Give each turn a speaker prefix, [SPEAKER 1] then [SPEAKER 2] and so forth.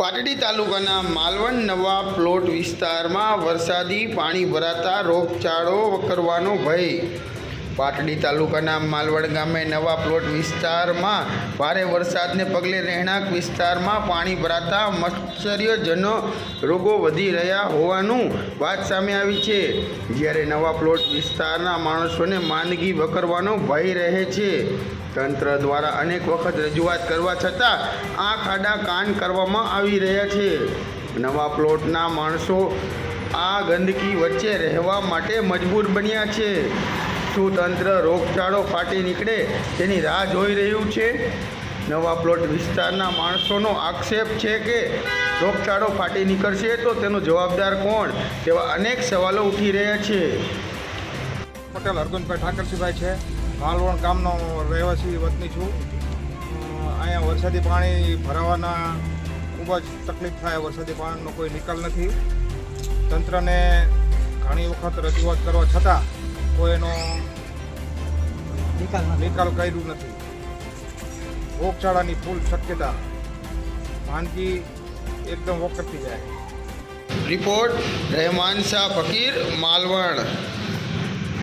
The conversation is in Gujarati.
[SPEAKER 1] પાટડી તાલુકાના માલવણ નવા પ્લોટ વિસ્તારમાં વરસાદી પાણી ભરાતા રોગચાળો વકરવાનો ભય પાટડી તાલુકાના માલવડ ગામે નવા પ્લોટ વિસ્તારમાં ભારે વરસાદને પગલે રહેણાંક વિસ્તારમાં પાણી ભરાતા મત્સર્યજનો રોગો વધી રહ્યા હોવાનું વાત સામે આવી છે. જ્યારે નવા પ્લોટ વિસ્તારના માણસોને માંદગી વકરવાનો ભય રહે છે. તંત્ર દ્વારા અનેક વખત રજૂઆત કરવા છતાં આ ખાડા કાન કરવામાં આવી રહ્યા છે. નવા પ્લોટના માણસો આ ગંદકી વચ્ચે રહેવા માટે મજબૂર બન્યા છે. શું તંત્ર રોગચાળો ફાટી નીકળે તેની રાહ જોઈ રહ્યું છે. નવા પ્લોટ વિસ્તારના માણસોનો આક્ષેપ છે કે રોગચાળો ફાટી નીકળશે તો તેનો જવાબદાર કોણ તેવા અનેક સવાલો ઉઠી રહ્યા છે.
[SPEAKER 2] પટેલ હરગુંજભાઈ ઠાકરસિંહભાઈ છે. માલવણ ગામનો રહેવાસી વતની છું. અહીંયા વરસાદી પાણી ભરાવાના ખૂબ જ તકલીફ થાય વરસાદી પાણીનો કોઈ નિકાલ નથી. તંત્રને ઘણી વખત રજૂઆત કરવા છતાં કોઈ એનો નિકાલ કર્યું નથી. રોગચાળાની ફૂલ શક્યતા માંદગી એકદમ વખત થઈ જાય.
[SPEAKER 1] રિપોર્ટ રહેમાન શાહ ફકીર માલવણ.